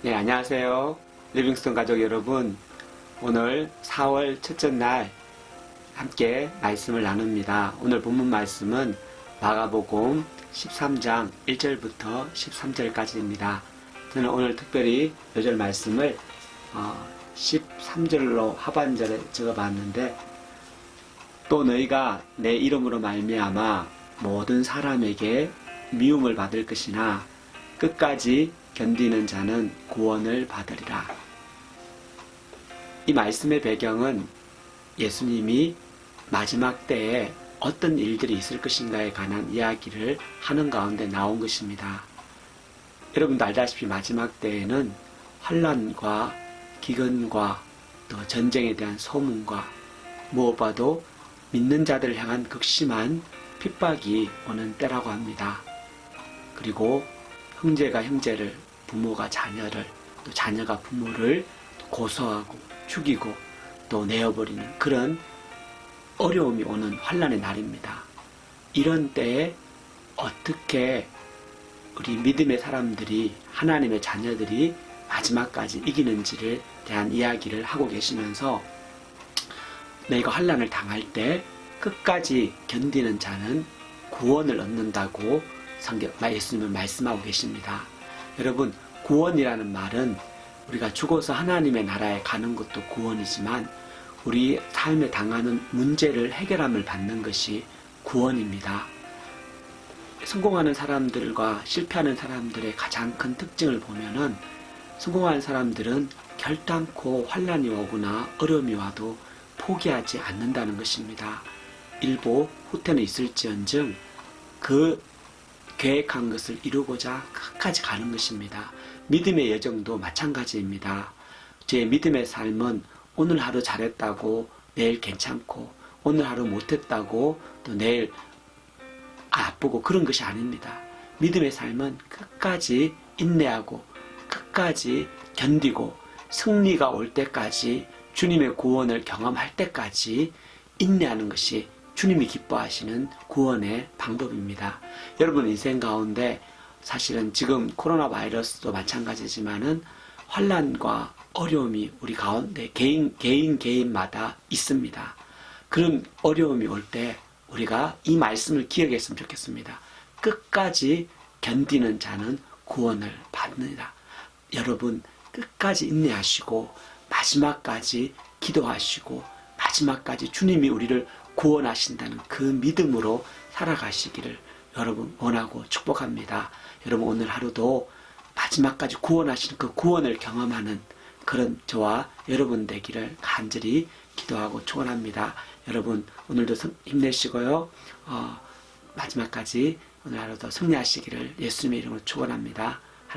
네, 안녕하세요. 리빙스톤 가족 여러분. 오늘 4월 첫째 날 함께 말씀을 나눕니다. 오늘 본문 말씀은 마가복음 13장 1절부터 13절까지입니다. 저는 오늘 특별히 요절 말씀을 어, 13절로 하반절에 적어봤는데 또 너희가 내 이름으로 말미암아 모든 사람에게 미움을 받을 것이나 끝까지 견디는 자는 구원을 받으리라. 이 말씀의 배경은 예수님이 마지막 때에 어떤 일들이 있을 것인가에 관한 이야기를 하는 가운데 나온 것입니다. 여러분도 알다시피 마지막 때에는 환란과 기근과 또 전쟁에 대한 소문과 무엇봐도 믿는 자들을 향한 극심한 핍박이 오는 때라고 합니다. 그리고 형제가 형제를, 부모가 자녀를, 또 자녀가 부모를 고소하고 죽이고 또 내어버리는 그런 어려움이 오는 환란의 날입니다. 이런 때에 어떻게 우리 믿음의 사람들이 하나님의 자녀들이 마지막까지 이기는지를 대한 이야기를 하고 계시면서 내가 환란을 당할 때 끝까지 견디는 자는 구원을 얻는다고 성경 예수님은 말씀하고 계십니다. 여러분 구원이라는 말은 우리가 죽어서 하나님의 나라에 가는 것도 구원이지만 우리 삶에 당하는 문제를 해결함을 받는 것이 구원입니다. 성공하는 사람들과 실패하는 사람들의 가장 큰 특징을 보면은 성공하는 사람들은 결단코 환란이 오거나 어려움이 와도 포기하지 않는다는 것입니다. 일보 후퇴는 있을지언정 그 계획한 것을 이루고자 끝까지 가는 것입니다. 믿음의 여정도 마찬가지입니다. 제 믿음의 삶은 오늘 하루 잘했다고 내일 괜찮고 오늘 하루 못했다고 또 내일 아프고 그런 것이 아닙니다. 믿음의 삶은 끝까지 인내하고 끝까지 견디고 승리가 올 때까지 주님의 구원을 경험할 때까지 인내하는 것이 주님이 기뻐하시는 구원의 방법입니다. 여러분 인생 가운데 사실은 지금 코로나 바이러스도 마찬가지지만은 환란과 어려움이 우리 가운데 개인 개인 개인마다 있습니다. 그런 어려움이 올 때 우리가 이 말씀을 기억했으면 좋겠습니다. 끝까지 견디는 자는 구원을 받느니라. 여러분 끝까지 인내하시고 마지막까지 기도하시고 마지막까지 주님이 우리를 구원하신다는 그 믿음으로 살아가시기를 여러분 원하고 축복합니다. 여러분 오늘 하루도 마지막까지 구원하시는 그 구원을 경험하는 그런 저와 여러분 되기를 간절히 기도하고 축원합니다. 여러분 오늘도 성- 힘내시고요. 어, 마지막까지 오늘 하루도 승리하시기를 예수님의 이름으로 축원합니다.